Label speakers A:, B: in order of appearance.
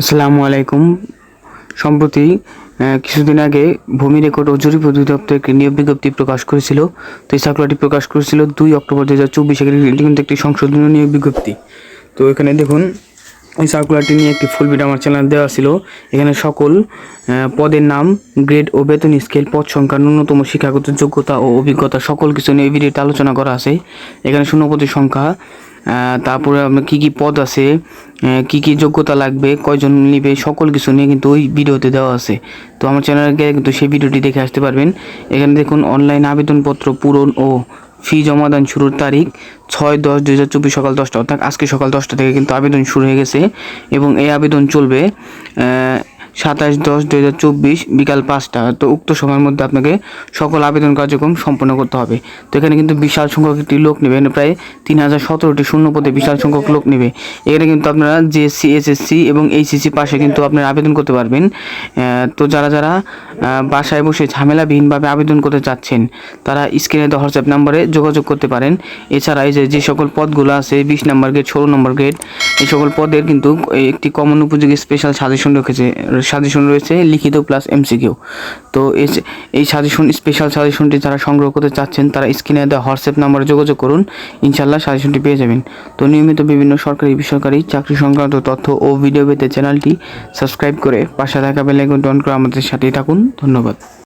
A: আসসালামু আলাইকুম। সম্প্রতি কিছুদিন আগে ভূমি রেকর্ড ও জরিপ অধিদপ্তর একটি নিয়োগ বিজ্ঞপ্তি প্রকাশ করেছিল। তো এই সার্কুলারটি প্রকাশ করেছিল দুই অক্টোবর দু হাজার চব্বিশ এটি কিন্তু একটি সংশোধনীয় নিয়োগ বিজ্ঞপ্তি। তো এখানে দেখুন, এই সার্কুলারটি নিয়ে একটি ফুল আমার চ্যানেল দেওয়া ছিল। এখানে সকল পদের নাম গ্রেড ও বেতন স্কেল পদ সংখ্যা ন্যূনতম শিক্ষাগত যোগ্যতা ও অভিজ্ঞতা সকল কিছু নিয়ে এই ভিডিওতে আলোচনা করা আছে। এখানে শূন্যপদের সংখ্যা তারপরে আপনার কী কী পদ আছে কী কী যোগ্যতা লাগবে, কয়জন নিবে, সকল কিছু নিয়ে কিন্তু ওই ভিডিওতে দেওয়া আছে। তো আমার চ্যানেলে গিয়ে কিন্তু সেই ভিডিওটি দেখে আসতে পারবেন। এখানে দেখুন, অনলাইন আবেদনপত্র পূরণ ও ফি জমাদান শুরুর তারিখ ছয় দশ দুই হাজার চব্বিশ সকাল দশটা, অর্থাৎ আজকে সকাল দশটা থেকে কিন্তু আবেদন শুরু হয়ে গেছে এবং এই আবেদন চলবে সাতাশ দশ দুই হাজার চব্বিশ বিকাল পাঁচটা। তো উক্ত সময়ের মধ্যে আপনাকে সকল আবেদন কার্যক্রম সম্পন্ন করতে হবে। তো এখানে কিন্তু বিশাল সংখ্যক একটি লোক নেবে। এখানে প্রায় তিন হাজার সতেরোটি শূন্য পদে বিশাল সংখ্যক লোক নেবে। এখানে কিন্তু আপনারা জেএসসি, এসএসসি এবং এইচএসসি পাশে কিন্তু আপনারা আবেদন করতে পারবেন। তো যারা যারা বাসায় বসে ঝামেলাবিহীনভাবে আবেদন করতে চাচ্ছেন, তারা স্ক্রিনে দেওয়া হোয়াটসঅ্যাপ নাম্বারে যোগাযোগ করতে পারেন। এছাড়া এই যে যে সকল পদগুলো আছে, বিশ নম্বর গেট, ষোলো নম্বর গেট, এই সকল পদের কিন্তু একটি কমন উপযোগী স্পেশাল সাজেশন রেখেছে সাজেশন রয়েছে, লিখিত প্লাস এমসিকিউ তো এই সাজেশন স্পেশাল সাজেশনটি যারা সংগ্রহ করতে চাচ্ছেন, তারা স্ক্রিনে দেওয়া হোয়াটসঅ্যাপ নাম্বারে যোগাযোগ করুন ইনশাল্লাহ সাজেশনটি পেয়ে যাবেন। তো নিয়মিত বিভিন্ন সরকারি, বেসরকারি, চাকরি সংক্রান্ত তথ্য ও ভিডিও পেতে চ্যানেলটি সাবস্ক্রাইব করে পাশে থাকা বেলাইকন অন করে আমাদের সাথেই থাকুন। ধন্যবাদ।